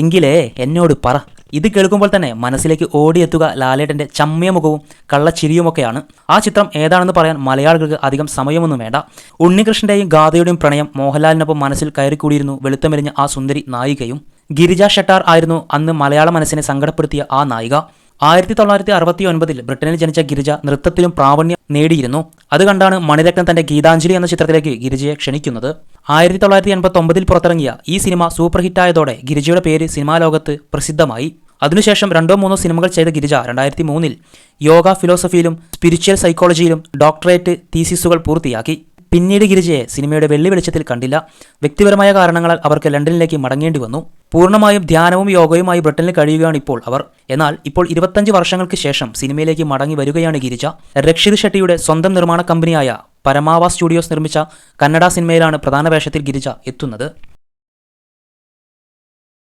എങ്കിലേ എന്നോട് പറ. ഇത് കേൾക്കുമ്പോൾ തന്നെ മനസ്സിലേക്ക് ഓടിയെത്തുക ലാലേട്ടന്റെ ചമ്മിയ മുഖവും കള്ളച്ചിരിയുമൊക്കെയാണ്. ആ ചിത്രം ഏതാണെന്ന് പറയാൻ മലയാളികൾക്ക് അധികം സമയമൊന്നും വേണ്ട. ഉണ്ണികൃഷ്ണന്റെയും ഗാഥയുടെയും പ്രണയം മോഹൻലാലിനൊപ്പം മനസ്സിൽ കയറിക്കൂടിയിരുന്നു വെളുത്തമെരിഞ്ഞ ആ സുന്ദരി നായികയും. ഗിരിജ ഷെട്ടാർ ആയിരുന്നു അന്ന് മലയാള മനസ്സിനെ സങ്കടപ്പെടുത്തിയ ആ നായിക. ആയിരത്തി തൊള്ളായിരത്തി അറുപത്തി ഒൻപതിൽ ബ്രിട്ടനിൽ ജനിച്ച ഗിരിജ നൃത്തത്തിലും പ്രാവണ്യം നേടിയിരുന്നു. അത് കണ്ടാണ് മണിരത്നം തന്റെ ഗീതാഞ്ജലി എന്ന ചിത്രത്തിലേക്ക് ഗിരിജയെ ക്ഷണിക്കുന്നത്. ആയിരത്തി തൊള്ളായിരത്തി എൺപത്തി ഒമ്പതിൽ പുറത്തിറങ്ങിയ ഈ സിനിമ സൂപ്പർ ഹിറ്റായതോടെ ഗിരിജയുടെ പേര് സിനിമാ ലോകത്ത് പ്രസിദ്ധമായി. അതിനുശേഷം രണ്ടോ മൂന്നോ സിനിമകൾ ചെയ്ത ഗിരിജ രണ്ടായിരത്തി മൂന്നിൽ യോഗ ഫിലോസഫിയിലും സ്പിരിച്വൽ സൈക്കോളജിയിലും ഡോക്ടറേറ്റ് തീസിസുകൾ പൂർത്തിയാക്കി. പിന്നീട് ഗിരിജയെ സിനിമയുടെ വെള്ളി വെളിച്ചത്തിൽ കണ്ടില്ല. വ്യക്തിപരമായ കാരണങ്ങളാൽ അവർക്ക് ലണ്ടനിലേക്ക് മടങ്ങേണ്ടി വന്നു. പൂർണമായും ധ്യാനവും യോഗയുമായി ബ്രിട്ടനിൽ കഴിയുകയാണ് ഇപ്പോൾ അവർ. എന്നാൽ ഇപ്പോൾ ഇരുപത്തഞ്ച് വർഷങ്ങൾക്ക് ശേഷം സിനിമയിലേക്ക് മടങ്ങി വരികയാണ് ഗിരിജ. രക്ഷിത് ഷെട്ടിയുടെ സ്വന്തം നിർമ്മാണ കമ്പനിയായ പരമാവ സ്റ്റുഡിയോസ് നിർമ്മിച്ച കന്നഡ സിനിമയിലാണ് പ്രധാന വേഷത്തിൽ ഗിരിജ എത്തുന്നത്.